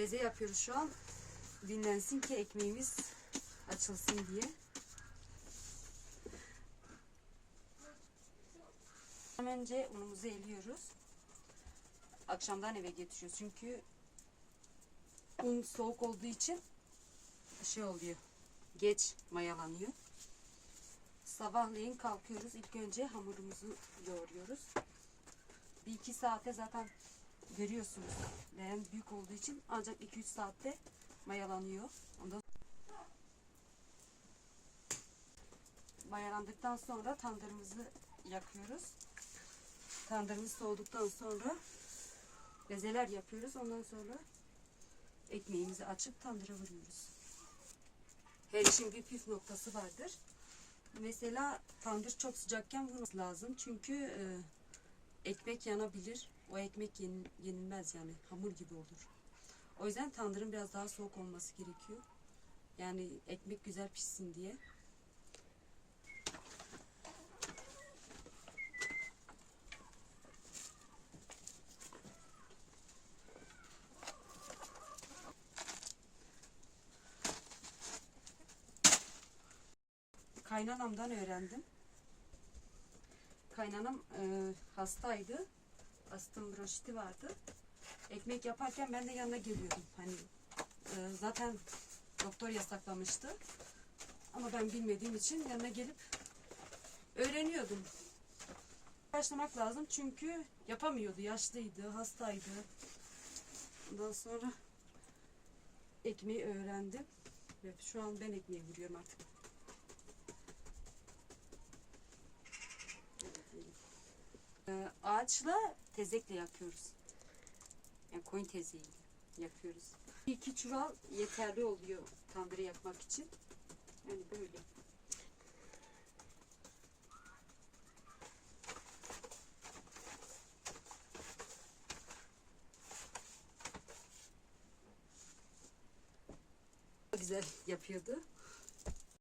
Beze yapıyoruz şu an. Dinlensin ki ekmeğimiz açılsın diye. Önce unumuzu eliyoruz. Akşamdan eve getiriyoruz. Çünkü un soğuk olduğu için şey oluyor. Geç mayalanıyor. Sabahleyin kalkıyoruz. İlk önce hamurumuzu yoğuruyoruz. Bir iki saate zaten görüyorsunuz. Leğen büyük olduğu için ancak 2-3 saatte mayalanıyor. Ondan mayalandıktan sonra tandırımızı yakıyoruz. Tandırımız soğuduktan sonra bezeler yapıyoruz. Ondan sonra ekmeğimizi açıp tandıra vuruyoruz. Her işin bir püf noktası vardır. Mesela tandır çok sıcakken vurması lazım. Çünkü e, ekmek yanabilir. O ekmek yenil- yenilmez yani. Hamur gibi olur. O yüzden tandırın biraz daha soğuk olması gerekiyor. Yani ekmek güzel pişsin diye. Kaynanamdan öğrendim. Kaynanam e, hastaydı. Astım bronşiti vardı. Ekmek yaparken ben de yanına geliyordum. Hani e, zaten doktor yasaklamıştı. Ama ben bilmediğim için yanına gelip öğreniyordum. Başlamak lazım çünkü yapamıyordu. Yaşlıydı, hastaydı. Ondan sonra ekmeği öğrendim. Ve şu an ben ekmeği vuruyorum artık. Ağaçla tezekle yakıyoruz. Yani koyun tezeğiyle yakıyoruz. Bir iki çuval yeterli oluyor tandırı yakmak için. Yani böyle. Güzel yapıyordu.